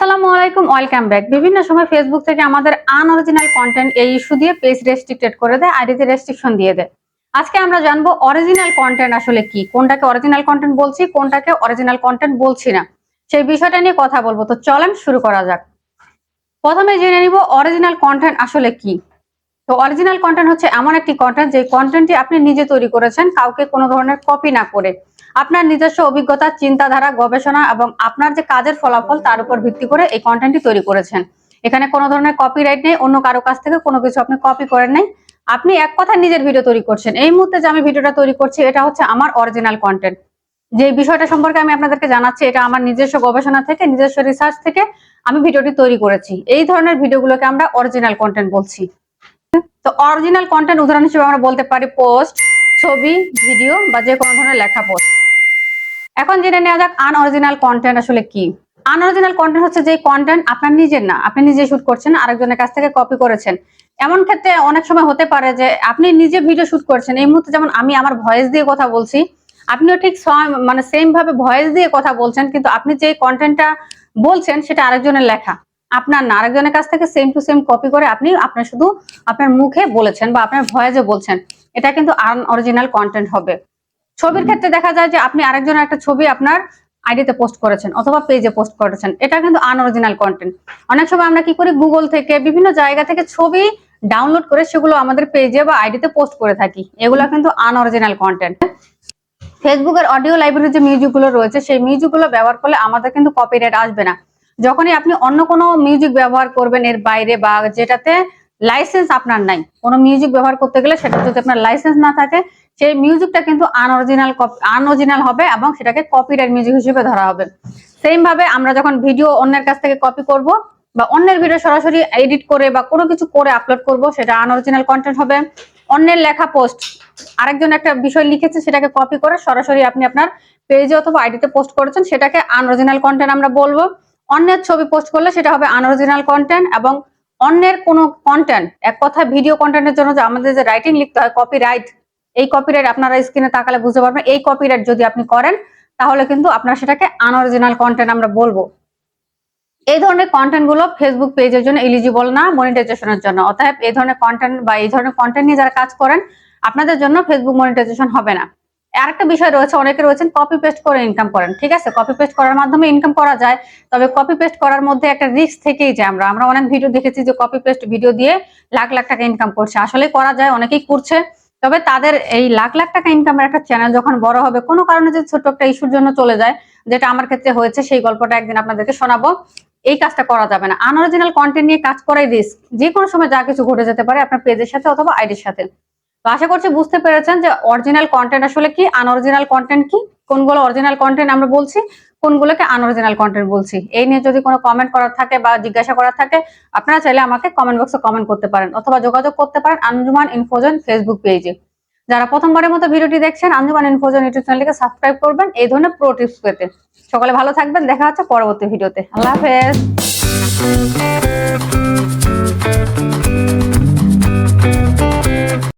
আসসালামু আলাইকুম welcome back বিভিন্ন সময় ফেসবুক থেকে আমাদের আনঅরিজিনাল কন্টেন্ট এই ইস্যু দিয়ে পেজ রেস্ট্রিক্টেড করে দেয় আইডিতে রেস্ট্রিকশন দিয়ে দেয়। আজকে আমরা জানব অরিজিনাল কন্টেন্ট আসলে কি, কোনটাকে অরিজিনাল কন্টেন্ট বলছি, কোনটাকে অরিজিনাল কন্টেন্ট বলছি না। সেই বিষয়টা নিয়ে কথা বলব। তো চলেন শুরু করা যাক। প্রথমে জেনে নিব অরিজিনাল কন্টেন্ট আসলে কি। তো অরিজিনাল কন্টেন্ট হচ্ছে এমন একটি কন্টেন্ট যে কন্টেন্টটি আপনি নিজে তৈরি করেছেন, কাউকে কোনো ধরনের কপি না করে। আপনার নিজস্ব অভিজ্ঞতা, চিন্তাধারা, গবেষণা এবং আপনার যে কাজের ফলাফল তার উপর ভিত্তি করে এই কন্টেন্টটি তৈরি করেছেন। এখানে কোনো ধরনের কপিরাইট নেই, অন্য কারও কাছ থেকে কোনো কিছু আপনি কপি করেন নাই। আপনি এক কথা নিজের ভিডিও তৈরি করছেন। এই মুহূর্তে যে আমি ভিডিওটা তৈরি করছি, এটা হচ্ছে আমার অরিজিনাল কন্টেন্ট যে বিষয়টা সম্পর্কে আমি আপনাদেরকে জানাচ্ছি, এটা আমার নিজস্ব গবেষণা থেকে, নিজস্ব রিসার্চ থেকে আমি ভিডিওটি তৈরি করেছি। এই ধরনের ভিডিওগুলোকে আমরা অরিজিনাল কন্টেন্ট বলছি। তো অরিজিনাল কন্টেন্ট উদাহরণ হিসেবে আমরা বলতে পারি পোস্ট ছবি ভিডিও বা যে কোনো ধরনের লেখা পোস্ট এখন জেনে নেওয়া যাক আনঅরিজিনাল কন্টেন্ট আসলে কি? আনঅরিজিনাল কন্টেন্ট হচ্ছে যে কন্টেন্ট আপনার নিজের না, আপনি নিজে শুট করছেন, আরেকজনের কাছ থেকে কপি করেছেন। এমন ক্ষেত্রে অনেক সময় হতে পারে যে আপনি নিজে ভিডিও শুট করছেন, এই মুহূর্তে যেমন আমি আমার ভয়েস দিয়ে কথা বলছি, আপনিও ঠিক মানে সেম ভাবে ভয়েস দিয়ে কথা বলছেন, কিন্তু আপনি যে কন্টেন্টটা বলছেন সেটা আরেকজনের লেখা। আপনার না আরেকজনের কাছ থেকে সেম টু সেম কপি করে আপনি আপনার শুধু আপনার মুখে বলেছেন বা আপনার ভয়েসে বলছেন। এটা কিন্তু আনঅরিজিনাল কন্টেন্ট হবে। ছবির ক্ষেত্রে দেখা যায় যে আপনি আরেকজনের একটা ছবি আপনার আইডিতে পোস্ট করেছেন অথবা পেজে পোস্ট করেছেন। এটা কিন্তু আনঅরিজিনাল কন্টেন্ট অনেক সময় আমরা কি করি? গুগল থেকে বিভিন্ন জায়গা থেকে ছবি ডাউনলোড করে সেগুলো আমাদের পেজে বা আইডিতে পোস্ট করে থাকি। এগুলো কিন্তু আনঅরিজিনাল কন্টেন্ট ফেসবুকের অডিও লাইব্রেরির যে মিউজিকগুলো রয়েছে সেই মিউজিকগুলো ব্যবহার করলে আমাদের কিন্তু কপিরাইট আসবে না। যখনই আপনি অন্য কোনো মিউজিক ব্যবহার করবেন এর বাইরে বা যেটাতে লাইসেন্স আপনার নাই, কোনো মিউজিক ব্যবহার করতে গেলে সেটা যদি আপনার লাইসেন্স না থাকে, সেই মিউজিকটা কিন্তু আনঅরিজিনাল আনঅরিজিনাল হবে এবং সেটাকে কপিরাইট মিউজিক হিসেবে ধরা হবে। সেম ভাবে আমরা যখন ভিডিও অন্যের কাছ থেকে কপি করব বা অন্যের ভিডিও সরাসরি এডিট করে বা কোনো কিছু করে আপলোড করব, সেটা আনঅরিজিনাল কন্টেন্ট হবে। অন্যের লেখা পোস্ট আরেকজন একটা বিষয় লিখেছে, সেটাকে কপি করে সরাসরি আপনি আপনার পেজে অথবা আইডিতে পোস্ট করেছেন, সেটাকে আনঅরিজিনাল কন্টেন্ট আমরা বলব। অন্যের ছবি পোস্ট করলে সেটা হবে আনঅরিজিনাল কন্টেন্ট এবং অন্যের কোনো কন্টেন্ট এক কথা ভিডিও কন্টেন্টের জন্য যে আমাদের যে রাইটিং লিখতে হয় কপিরাইট এই কপিরাইট আপনারা স্ক্রিনে তাকালে বুঝতে পারবেন। এই কপিরাইট যদি আপনি করেন, তাহলে কিন্তু আপনারা সেটাকে আনঅরিজিনাল কন্টেন্ট আমরা বলব। এই ধরনের কন্টেন্টগুলো ফেসবুক পেজের জন্য এলিজিবল না মনিটাইজেশনের জন্য। অতএব এই ধরনের কন্টেন্ট বা এই ধরনের কন্টেন্ট নিয়ে যারা কাজ করেন, আপনাদের জন্য ফেসবুক মনিটাইজেশন হবে না। আরেকটা বিষয় রয়েছে, অনেকে রয়েছেন কপি পেস্ট করে ইনকাম করেন, ঠিক আছে? কপি পেস্ট করার মাধ্যমে ইনকাম করা যায়, তবে কপি পেস্ট করার মধ্যে একটা রিস্ক থেকেই যায় আমরা। আমরা অনেক ভিডিও দেখেছি যে কপি পেস্ট ভিডিও দিয়ে লাখ লাখ টাকা ইনকাম করছে। আসলে করা যায়, অনেকেই করছে, তবে তাদের এই লাখ লাখ টাকা ইনকামের একটা চ্যানেল যখন বড় হবে, কোনো কারণে যদি ছোট্ট একটা ইস্যুর জন্য চলে যায়, যেটা আমার ক্ষেত্রে হয়েছে, সেই গল্পটা একদিন আপনাদেরকে শোনাবো। এই কাজটা করা যাবে না। আনঅরিজিনাল কন্টেন্ট নিয়ে কাজ করাই রিস্ক যে কোনো সময় যা কিছু ঘটে যেতে পারে আপনার পেজের সাথে অথবা আইডির সাথে। তো আশা করছি বুঝতে পেরেছেন যে অরিজিনাল কন্টেন্ট আসলে কি আনঅরিজিনাল কন্টেন্ট কি, কোনগুলো অরিজিনাল কন্টেন্ট আমরা বলছি, কোনগুলোকে আনঅরিজিনাল কন্টেন্ট বলছি। এই নিয়ে যদি কোনো কমেন্ট করার থাকে বা জিজ্ঞাসা করার থাকে, আপনারা চাইলে আমাকে কমেন্ট বক্সে কমেন্ট করতে পারেন অথবা যোগাযোগ করতে পারেন আঞ্জুমান ইনফোজন ফেসবুক পেজে যারা প্রথমবারের মতো ভিডিওটি দেখছেন, আঞ্জুমান ইনফোজন ইউটিউব চ্যানেলকে সাবস্ক্রাইব করবেন এই ধরনের প্রো টিপস পেতে। সকালে ভালো থাকবেন, দেখা হচ্ছে পরবর্তী ভিডিওতে। আল্লাহ হাফেজ।